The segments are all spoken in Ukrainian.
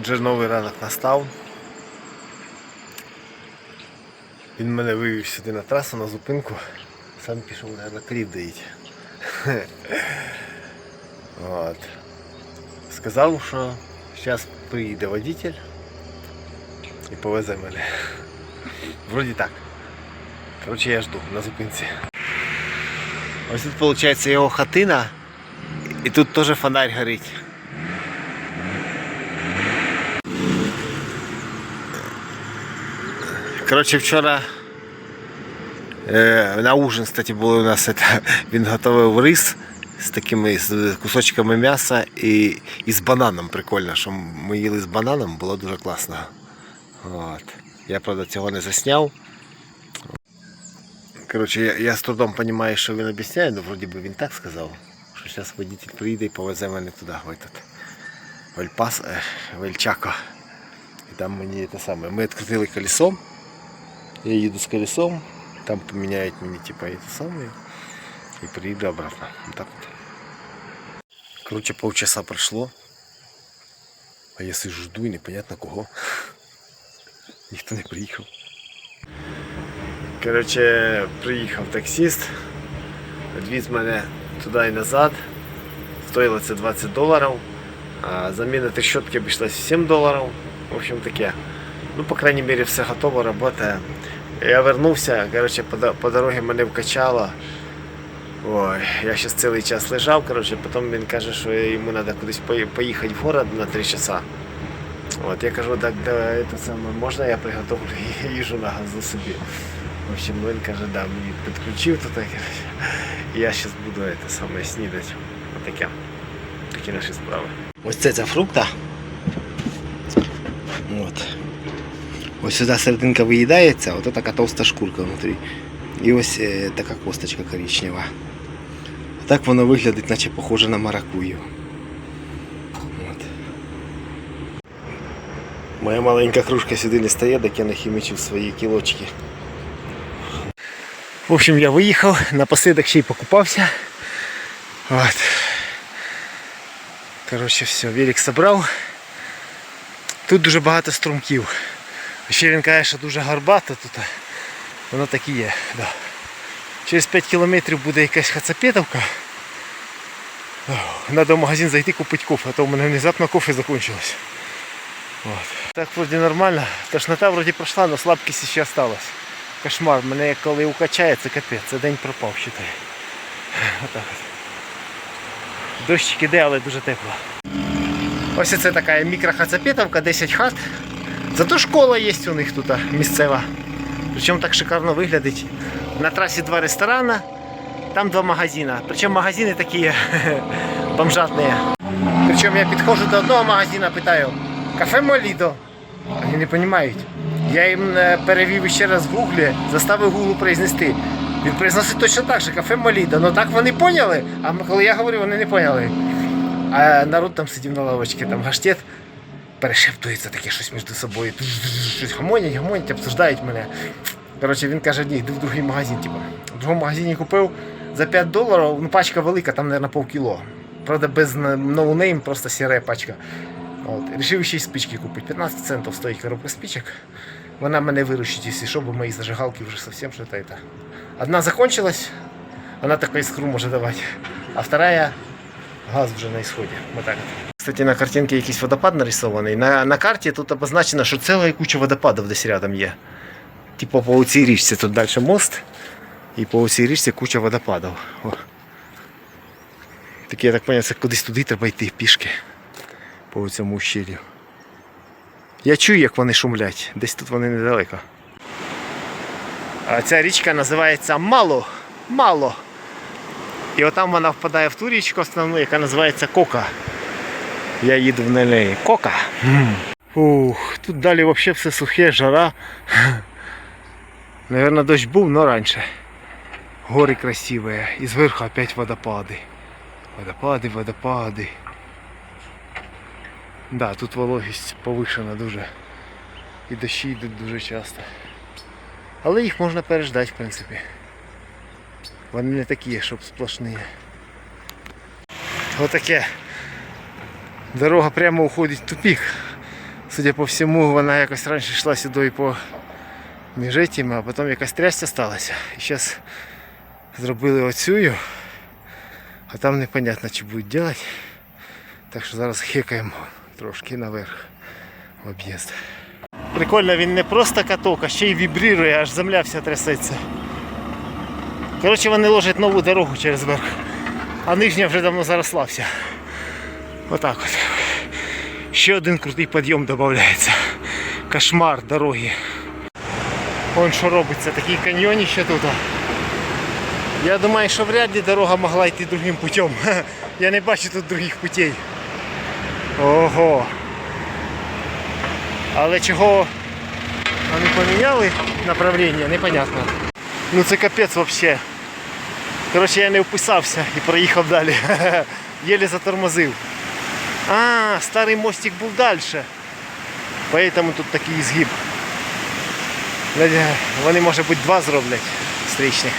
Отже, новий ранок настав. Він мене вивів сюди на трасу, на зупинку. Сам пішов, наверное, крів доїть. От. Сказав, що зараз приїде водитель і повезе мене. Вроді так. Коротше, я жду на зупинці. Ось тут виходить його хатина. І тут теж фонарь горить. Коротше, вчора е, на ужин, кстати, було у нас это, він готував рис з такими з кусочками м'яса і, і з бананом. Прикольно, що ми їли з бананом, було дуже класно. От. Я, правда, цього не засняв. Коротше, я, я з трудом розумію, що він об'ясняє, але вроді би він так сказав, що зараз водитель приїде і повезе мене туди, в этот, в Ельпас, е, в Ельчако. І там мені те саме. Ми відкрили колесо. Я їду з колесом, там поміняють мені типа это самое і приїду обратно. Вот так вот. Короче, полчаса прошло. А я сижу жду і непонятно кого. Ніхто не приїхав. Короче, приїхав таксист, відвіз мене туди і назад. Стоїло це 20 доларів. А заміна трещотки обійшлась 7 доларів. В общем таке. Ну, по крайней мере, все готово, работає. Я вернувся, короче, по, по дорозі мене вкачало. Ой, я зараз цілий час лежав, короче, потім він каже, що йому треба кудись поїхати в город на 3 часа. От, я кажу, так да, это саме, можна я приготовлю їжу на газу собі. В общем, він каже, да, мені підключив короче. Я зараз буду это саме снідати. Отаке. Такі наші справи. Ось це ця фрукта. От. Ось сюди серединка виїдається, ото така товста шкурка внутрі. І ось така косточка коричнева. Так воно виглядить, наче похоже на маракую. От. Моя маленька кружка сюди не стає, так я нахімічив свої кілочки. В общем, я виїхав, напослідок ще й покупався. От. Коротше, все, велик собрав. Тут дуже багато струмків. Ще він каже, що дуже гарбато тут. Воно так і є. Да. Через 5 кілометрів буде якась хацапетовка. Треба в магазин зайти купити кофе, а то у мене внезапно кофе закончилось. Вот. Так вроді нормально. Тошнота вроді пройшла, але слабкість ще осталась. Кошмар, мене коли укачає, це капець, це день пропав, считай. Отак от. Дощик іде, але дуже тепло. Ось це така мікрохацапетовка, 10 хат. Зато школа є у них тут місцева. Причому так шикарно виглядить. На трасі два ресторани, там два магазини. Причому магазини такі бомжатні. Причому я підходжу до одного магазину, питаю, кафе Молідо. Вони не розуміють. Я їм е, перевів ще раз в гуглі, заставив гуглу произнести. Він произносить точно так же, кафе Молідо. Ну так вони поняли, а коли я говорю, вони не поняли. А народ там сидів на лавочці, там гаштет перешептується таке щось між собою. Щось гамонять, гамонять, обсуждають мене. Коротше, він каже, ні, йду в другий магазин. Типу. В другому магазині купив за 5 доларів, ну пачка велика, там, мабуть, полкіло. Правда, без ноунейм, просто сіра пачка. От. Рішив ще й спички купити. 15 центів стоїть коробка спичок. Вона мене виручить, якщо що, бо мої зажигалки вже зовсім що это. Одна закончилась, вона таку іскру може давати, а вторая газ вже на исходе. Вот так. Кстати, на картинке якийсь водопад нарисований. На, на карті тут обозначено, що ціла куча водопадів десь рядом є. Типу по цій річці тут далі мост. І по цій річці куча водопадів. О. Так я так зрозумів, це кудись туди треба йти пішки. По цьому ущелью. Я чую, як вони шумлять. Десь тут вони недалеко. А ця річка називається Мало. Мало. І отам вона впадає в ту річку основну, яка називається Кока. Я їду в неї. Кока. Ух, тут далі взагалі все сухе, жара. Наверное, дощ був, но раніше. Гори красивые. І зверху опять водопади. Водопади, водопади. Да, тут вологість повишена дуже. І дощі йдуть дуже часто. Але їх можна переждати, в принципі. Вони не такі, щоб сплошні. Отаке. Дорога прямо уходить в тупик. Судя по всьому, вона якось раніше йшла сюди по міжетім, а потім якась трясця сталася. І зараз зробили оцю, а там непонятно, чи будуть робити. Так що зараз хекаємо трошки наверх в об'їзд. Прикольно, він не просто каток, а ще й вібрірує, аж земля вся трясеться. Коротше, вони ложать нову дорогу через верх, а нижня вже давно заросла вся. Отак от. Ще один крутий підйом додається. Кошмар дороги. Вон що робиться, такий каньйоніще тут. Я думаю, що вряд ли дорога могла йти другим путем. Я не бачу тут других путей. Ого. Але чого вони поміняли направлення, непонятно. Ну це капець взагалі. Коротше, я не вписався і проїхав далі. Єле затормозив. А, старий мостик був далі. Поэтому тут такий згиб. Вони, може бути, два зроблять стрічних.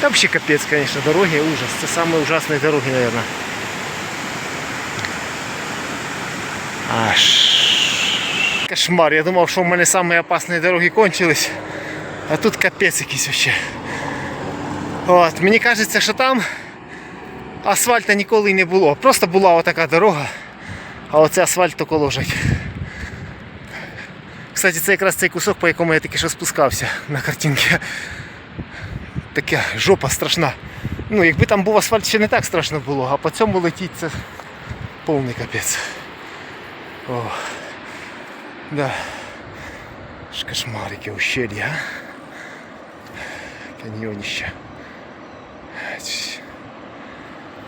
Там ще капець, звісно, дороги, ужас. Це самі ужасні дороги, мабуть. Аж. Кошмар. Я думав, що в мене самі опасні дороги кончились. А тут капець якийсь вообще. От, мені кажеться, що там асфальта ніколи не було. Просто була отака дорога, а оце асфальт тільки ложать. Кстати, це якраз цей кусок, по якому я тільки що спускався на картинці. Така жопа страшна. Ну, якби там був асфальт, ще не так страшно було, а по цьому летіть це повний капець. О, да. Ж кошмар, яке ущелье, а? Каньйонище. Ць.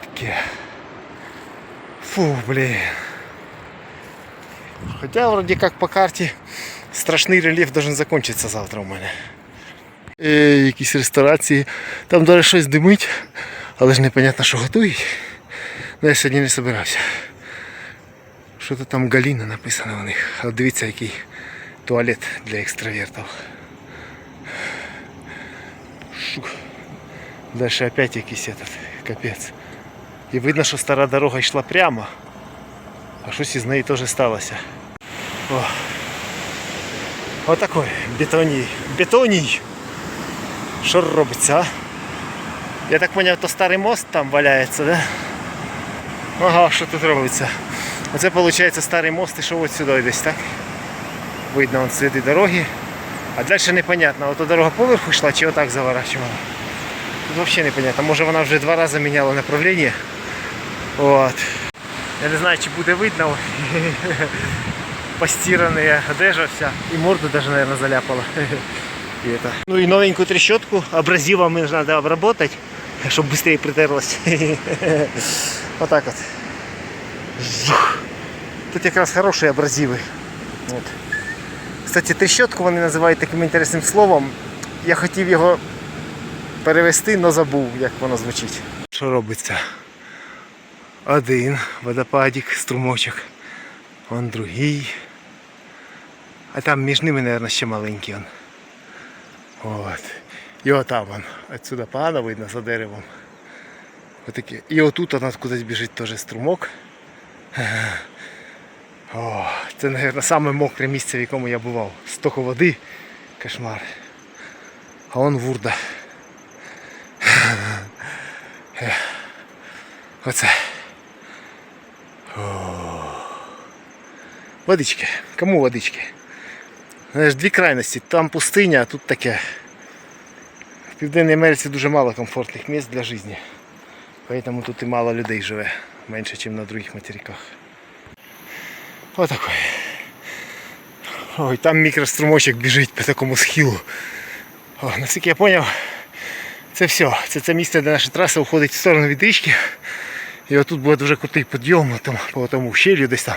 Таке. Фу, блін. Хоча вроді як по карті страшний рельєф должен закончитися завтра у мене. Е, якісь ресторації. Там даже щось димить, але ж непонятно, що готують. Ну, я сьогодні не збирався. Що то там Галіна написано у них. А дивіться, який туалет для екстравертів. Шух. Дальше опять якийсь этот капець. І видно, що стара дорога йшла прямо, А щось із неї теж сталося. О. Отакой бетоній. Бетоній. Що робиться, а? Я так зрозумів, то старий мост там валяється, да? Ага, що тут робиться? Оце виходить старий мост ішов от сюди десь, так? Видно вон сліди дороги. А далі непонятно, ото дорога поверху йшла чи отак заворачувала. Тут взагалі непонятно. Може вона вже два рази міняла направлення. От. Я не знаю, чи буде видно. Постирана одежа вся. І морду даже, наверное, заляпала. И это. Ну и новенькую трещотку абразивом надо обработать, чтобы быстрее притерлась. Вот так вот. Жух. Тут якраз хороші абразиви. От. Кстати, трещотку вони називають таким інтересним словом. Я хотів його перевести, але забув, як воно звучить. Що робиться? Один водопадик, струмочок. Вон другий. А там між ними, мабуть, ще маленький он. От. І отам он. Отсюда погано видно за деревом. Отаке. І отут у нас кудись біжить теж струмок. О, це, мабуть, саме мокре місце, в якому я бував. Столько води. Кошмар. А он вурда. Оце. Водички. Кому водички? Знаєш, дві крайності. Там пустиня, а тут таке. В Південній Америці дуже мало комфортних місць для життя. Поэтому тут і мало людей живе. Менше, ніж на других материках. Отакой. Ой, там мікрострумочок біжить по такому схилу. О, наскільки я зрозумів, це все. Це це місце, де наша траса уходить в сторону від річки. І отут буде дуже крутий підйом там, по тому ущелью десь там.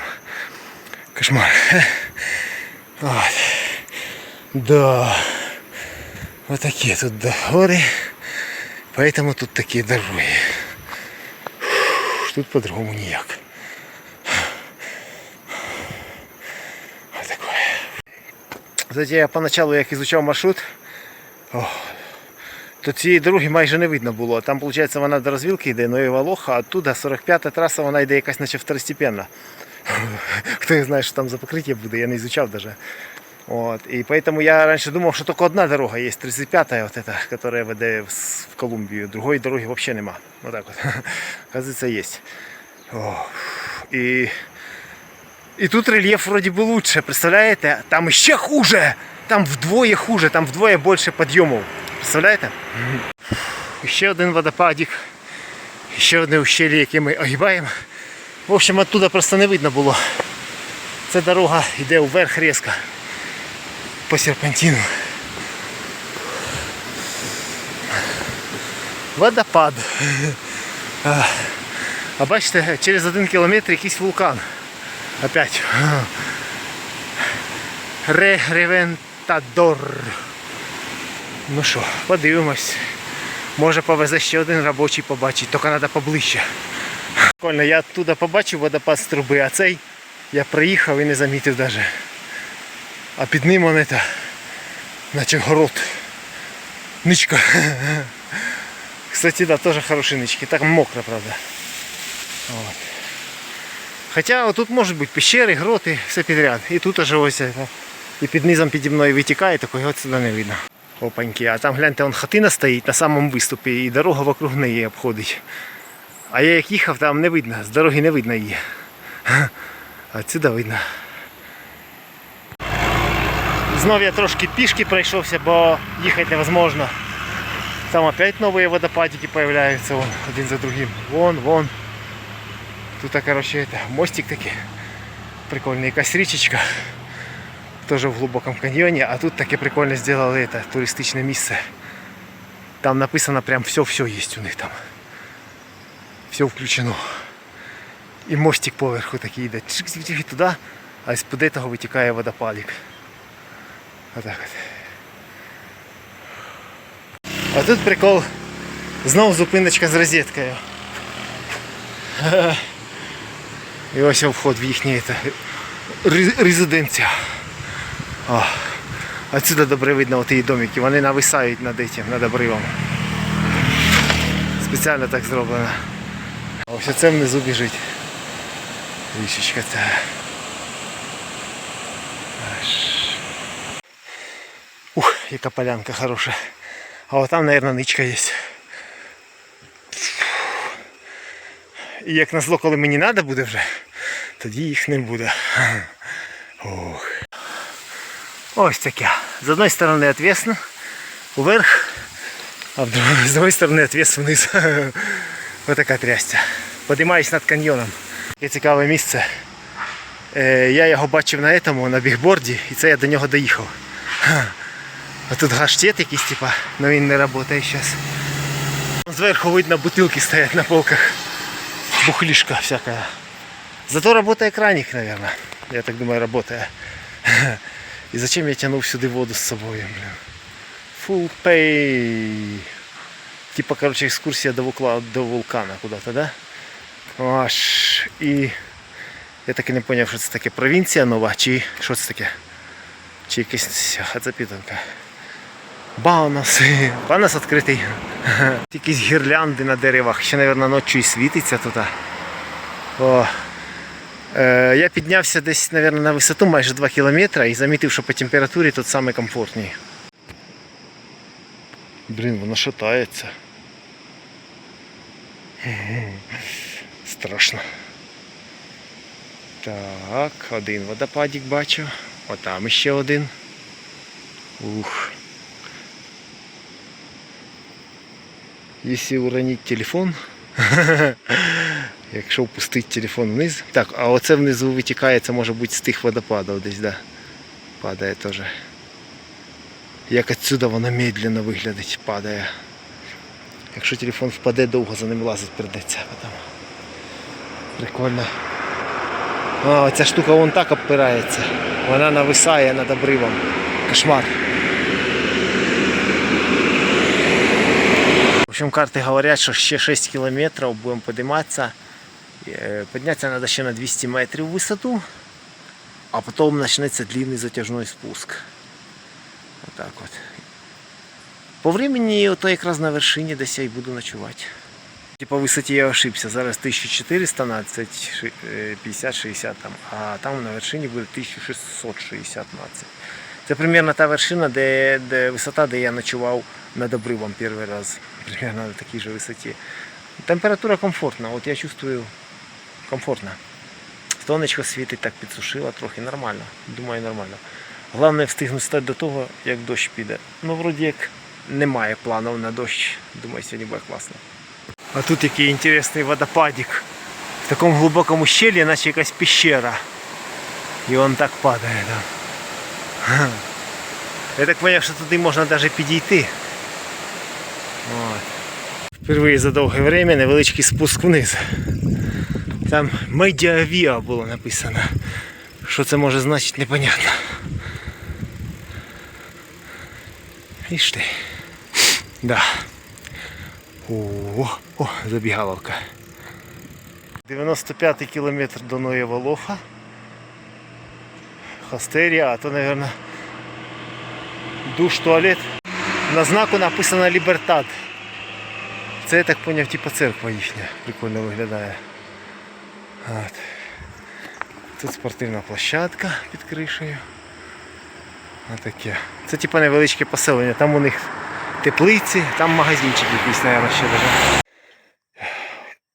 Кошмар. От. Да. Вот такие тут горы. Поэтому тут такие дороги. Тут по-другому ніяк. Знаете, я поначалу як изучав маршрут, о, то цієї дороги майже не видно було. Там, виходить, вона до розвілки йде, Ноєва Лоха, а оттуда 45-та траса, вона йде якась наче второстепенна. Хто знає, що там за покриття буде, я не изучав даже. Вот. И поэтому я раньше думал, что только одна дорога есть, 35-я, вот эта, которая веде в, с- в Колумбию. Другой дороги вообще нема. Вот так вот. Оказывается, есть. О, и, и тут рельеф вроде бы лучше, представляете? Там еще хуже. Там вдвое хуже, там вдвое больше подъемов. Представляете? Ще один водопадик. Ще одне ущелье, яке ми огибаємо. В общем, оттуда просто не видно було. Ця дорога йде вверх різко. По серпантину. Водопад. А, бачите, через один кілометр якийсь вулкан. Опять. Ре Ревентадор. Ну що, подивимось. Може повезе ще один робочий побачить, тільки треба поближче. Прикольно, я оттуда побачив водопад з труби, а цей я приїхав і не замітив навіть. А під ним он это, наче город. Ничка. Кстати, да, тоже хорошие нычки. Так мокро, правда. Вот. Хотя вот тут может быть пещеры, гроти, все підряд. І тут уже ось это, і під низом піді мною витікає, такого от сюди не видно. Опаньки, а там гляньте, вон хатина стоїть на самому виступі і дорога вокруг неї обходить. А я як їхав, там не видно, з дороги не видно її. А Отсюда видно. Знов я трошки пішки пройшовся, бо їхати невозможно. Там опять новые водопадики появляются, вон, один за другим. Вон, вон. Тут, короче, это, мостик такий. Прикольный, якась річечка. Тоже в глубоком каньйоні, а тут таке прикольно сделали это, туристичне місце. Там написано прям все-все есть у них там. Все включено. І мостик поверху такий йде. Туди, а з-під того витікає водопадик. Отак от. А тут прикол. Знов зупиночка з розеткою. І ось вход в їхню це, ре- резиденцію. О, отсюда добре видно її домики. Вони нависають над этим, над обривом. Спеціально так зроблено. Ось оце внизу біжить. Річечка ця. Ух, яка полянка хороша. А от там, мабуть, ничка є. І як назло, коли мені треба буде вже, тоді їх не буде. Ух. Ось таке. З одної сторони отвесно, вверх, а з другої сторони отвес вниз. Ось така трясця. Подимаюсь над каньйоном. Яке цікаве місце. Е, Я його бачив на этому, на бігборді, і це я до нього доїхав. А тут гаштет якийсь, типа, но він не працює зараз. Зверху видно бутилки стоять на полках. Бухлишка всякая. Зато работает краник, наверное. Я так думаю, работает. И зачем я тянул сюда воду с собой, блин? Full pay. Типа, короче, экскурсия до, вулкла, до вулкана куда-то, да? Аж. І я так і не зрозумів, що це таке провінція нова, чи що це таке? Чи якась запитанка. Банас. Банас відкритий. Якісь гірлянди на деревах. Ще, мабуть, ночі і світиться тут. О. Е, я піднявся десь, мабуть, на висоту майже 2 кілометри і замітив, що по температурі тут саме комфортний. Блін, воно шатається. Страшно. Так, один водопадик бачу. Отам ще один. Ух. Если уронить телефон, якщо впустити телефон вниз. Так, а оце внизу витікає, це може бути з тих водопадів десь, да. Падає теж. Як отсюда воно медленно виглядить, падає. Якщо телефон впаде, довго за ним лазить придеться. Потім. Прикольно. А, оця штука вон так обпирається. Вона нависає над обривом. Кошмар. В общем, карты говорят, что ще 6 километров будем подниматься. Э, Подняться надо еще на 200 метров в высоту, а потом начнется длинный затяжной спуск. Вот так вот. По времени ото якраз на вершині десь я й буду ночувати. По висоті я ошибся. Зараз 1412, 50-60 там, а там на вершині буде 1660 націй. Це примерно та вершина, де, де висота, де я ночував над обривом перший раз. Примерно на такій же висоті. Температура комфортна, от я чувствую комфортно. Сонечко світить, так підсушило трохи, нормально. Думаю, нормально. Головне встигнути стати до того, як дощ піде. Ну, вроді як немає планів на дощ. Думаю, сьогодні буде класно. А тут який інтересний водопадик. В такому глибокому щелі, наче якась пещера. І он так падає. Да. Ха. Я так зрозумів, що туди можна навіть підійти. От. Впервые за довге время невеличкий спуск вниз. Там медіавіа було написано. Що це може значити, непонятно. Ишь ти. Да. О, о, забігаловка. 95 кілометр до Ноєва Лоха. Хастерія, а то, мабуть, душ, туалет. На знаку написано Лібертат. Це я так поняв, типа церква їхня. Прикольно виглядає. От. Тут спортивна площадка під кришею. Отаке. Це типа невеличке поселення. Там у них теплиці, там магазинчик якийсь, мабуть, ще даже.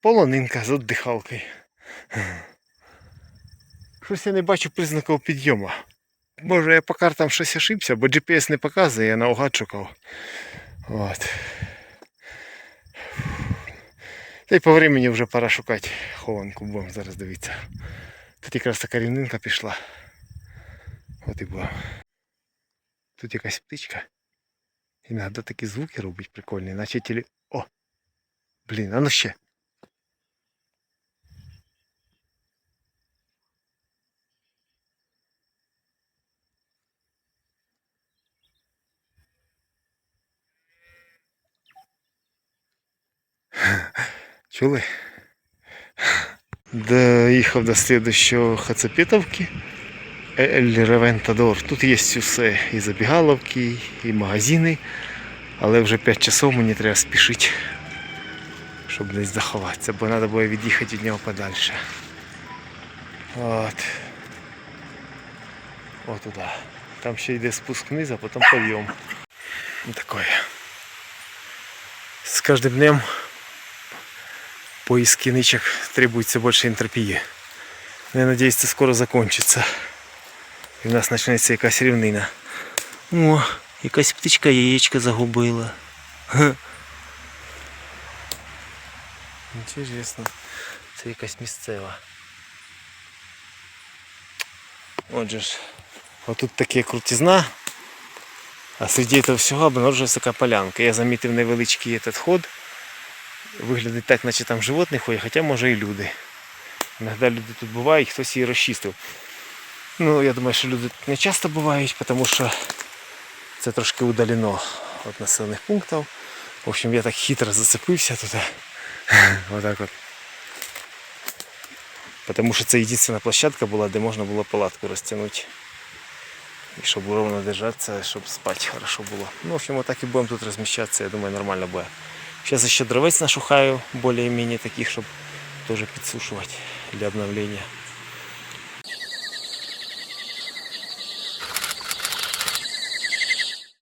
Полонинка з віддихалкою. Щось я не бачу признаків підйому. Може я по картам щось ошибся, бо GPS не показує, я наугад шукав. От. Та й по времени вже пора шукати хованку, будемо зараз дивитися. Тут якраз така рівнинка пішла. От і будемо. Тут якась птичка. Іноді такі звуки робить прикольні, наче теле... О! Блін, а ну ще. Чули? Доїхав до слідущого Хацапетовки. Ель Ревентадор. Тут є все. І забігаловки, і магазини. Але вже 5 часов мені треба спішити, щоб десь заховатися, бо треба буде від'їхати від нього подальше. От. От туди. Там ще йде спуск вниз, а потім підйом. Такое. С каждым днем поиски нычек требуется больше энтропии. Я надеюсь, це скоро закончится. І в нас почнеться якась рівнина. О, якась птичка яєчко загубила. Га. Інтересно. Це якась місцева. Отже ж, отут таке крутизна. А серед цього всього обнаружилася така полянка. Я замітив невеличкий этот ход. Виглядить так, наче там животні ходять, хоча може і люди. Іноді люди тут бувають, хтось її розчистив. Ну, я думаю, що люди тут не часто бувають, тому що це трошки удалено від населених пунктів. В общем, я так хитро зацепився тут. Отак от. Тому що це єдина площадка була, де можна було палатку розтягнути. І щоб ровно держатися, щоб спати хорошо було. Ну, в общем, вот так і будемо тут розміщатися, я думаю, нормально буде. Сейчас ще дровець нашухаю, більш-менш таких, щоб теж підсушувати для обновлення.